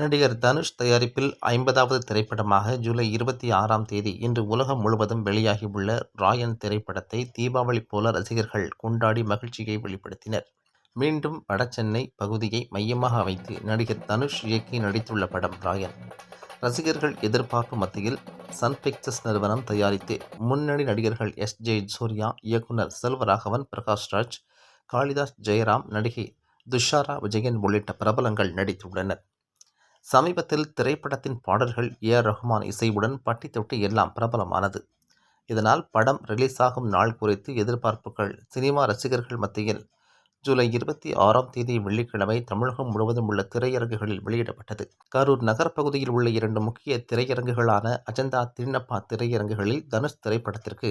நடிகர் தனுஷ் தயாரிப்பில் ஐம்பதாவது திரைப்படமாக ஜூலை இருபத்தி ஆறாம் தேதி இன்று உலகம் முழுவதும் வெளியாகியுள்ள ராயன் திரைப்படத்தை தீபாவளி போல ரசிகர்கள் கொண்டாடி மகிழ்ச்சியை வெளிப்படுத்தினர். மீண்டும் வடசென்னை பகுதியை மையமாக வைத்து நடிகர் தனுஷ் இயக்கி நடித்துள்ள படம் ராயன். ரசிகர்கள் எதிர்பார்ப்பு மத்தியில் சன் பிக்சர்ஸ் நிறுவனம் தயாரித்து முன்னணி நடிகர்கள் எஸ் ஜே சூர்யா இயக்குனர் செல்வராகவன் பிரகாஷ்ராஜ் காளிதாஸ் ஜெயராம் நடிகை துஷாரா விஜயன் உள்ளிட்ட பிரபலங்கள் நடித்துள்ளனர். சமீபத்தில் திரைப்படத்தின் பாடல்கள் ஏ ஆர் ரஹ்மான் இசையுடன் பட்டி தொட்டி எல்லாம் பிரபலமானது. இதனால் படம் ரிலீஸ் ஆகும் நாள் குறித்து எதிர்பார்ப்புகள் சினிமா ரசிகர்கள் மத்தியில் ஜூலை இருபத்தி ஆறாம் தேதி வெள்ளிக்கிழமை தமிழகம் முழுவதும் உள்ள திரையரங்குகளில் வெளியிடப்பட்டது. கரூர் நகர் பகுதியில் உள்ள இரண்டு முக்கிய திரையரங்குகளான அஜந்தா திருநப்பா திரையரங்குகளில் தனுஷ் திரைப்படத்திற்கு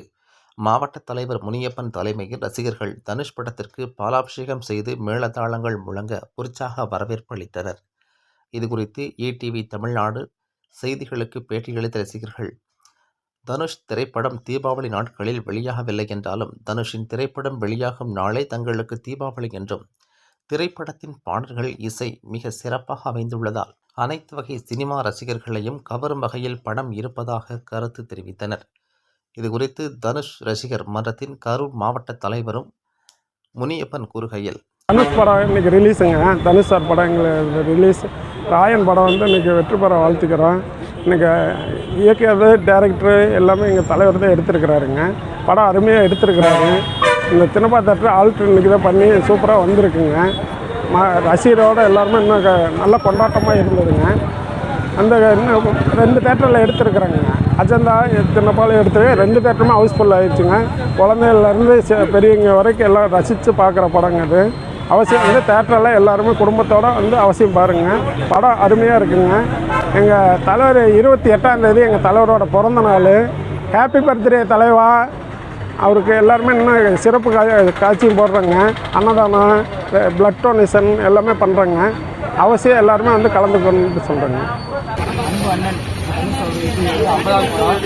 மாவட்ட தலைவர் முனியப்பன் தலைமையில் ரசிகர்கள் தனுஷ் படத்திற்கு பாலாபிஷேகம் செய்து மேளதாளங்கள் முழங்க உற்சாக வரவேற்பு அளித்தனர். இது குறித்து இடிவி தமிழ்நாடு செய்திகளுக்கு பேட்டியளித்த ரசிகர்கள். தனுஷ் திரைப்படம் தீபாவளி நாட்களில் வெளியாகவில்லை என்றாலும் தனுஷின் திரைப்படம் வெளியாகும் நாளே தங்களுக்கு தீபாவளி என்றும் திரைப்படத்தின் பாடல்கள் இசை மிக சிறப்பாக அமைந்துள்ளதால் அனைத்து வகை சினிமா ரசிகர்களையும் கவரும் வகையில் படம் இருப்பதாக கருத்து தெரிவித்தனர். இதுகுறித்து தனுஷ் ரசிகர் மன்றத்தின் கரூர் மாவட்ட தலைவரும் முனியப்பன் கூறுகையில் தனுஷ் படம் இன்னைக்கு ரிலீஸுங்க தனுஷ் சார் படம் எங்களுக்கு ரிலீஸ் ராயன் படம் வந்து இன்னைக்கு வெற்றி பெற வாழ்த்துக்கிறோம். இன்னைக்கு இயக்கியது டேரக்டரு எல்லாமே எங்கள் தலைவர் தான் எடுத்திருக்கிறாருங்க. படம் அருமையாக எடுத்திருக்கிறாரு. இந்த தினப்பா தேட்டர் ஆல்ட்ரு இன்னைக்கு தான் பண்ணி சூப்பராக வந்திருக்குங்க. ம ரசிகரோடு எல்லாருமே இன்னும் நல்ல கொண்டாட்டமாக இருந்ததுங்க. அந்த இன்னும் ரெண்டு தேட்டரில் எடுத்துருக்குறாங்க. அஜந்தா தினப்பாலும் எடுத்து ரெண்டு தேட்டருமே ஹவுஸ்ஃபுல் ஆயிடுச்சுங்க. குழந்தைகள்லேருந்து பெரியவங்க வரைக்கும் எல்லாம் ரசித்து பார்க்குற படங்க அது. அவசியம் வந்து தேட்டரில் எல்லாருமே குடும்பத்தோடு வந்து அவசியம் பாருங்கள் படம் அருமையாக இருக்குங்க. எங்கள் தலைவர் இருபத்தி எட்டாம் தேதி எங்கள் தலைவரோட பிறந்த நாள். ஹாப்பி பர்த்டே தலைவா. அவருக்கு எல்லாருமே இன்னும் சிறப்பு கா காட்சியும் போடுறாங்க. அன்னதானம் பிளட் டொனேஷன் எல்லாமே பண்ணுறாங்க அவசியம் எல்லாருமே வந்து கலந்துக்கணும்னு சொல்கிறாங்க அன்பு வந்து ஐம்பதாவது படம்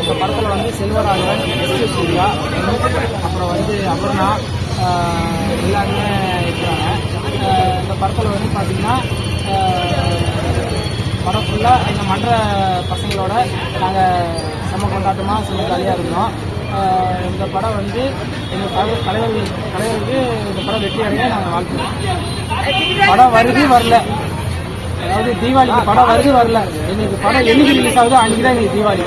இந்த படத்தில் வந்து செல்வராகவன் சூர்யா அப்புறம் வந்து அபர்ணா எல்லாருமே இருக்கிறாங்க. இந்த படத்தில் வந்து பார்த்திங்கன்னா படம் ஃபுல்லாக எங்கள் மன்ற பசங்களோட நாங்கள் செம்ம கொண்டாட்டமாக செம்ம ஜாலியாக இருந்தோம். இந்த படம் வந்து எங்கள் தலைவர் தலைவர் தலைவருக்கு இந்த படம் வெற்றி அடைய நாங்கள் வாழ்த்துறோம். படம் வருது வரல. அதாவது தீபாவளிக்கு படம் வருது வரல. எங்களுக்கு படம் என்னைக்கு ரிலீஸ் ஆகுதோ அன்றைக்கி தான் எங்களுக்கு தீபாவளி.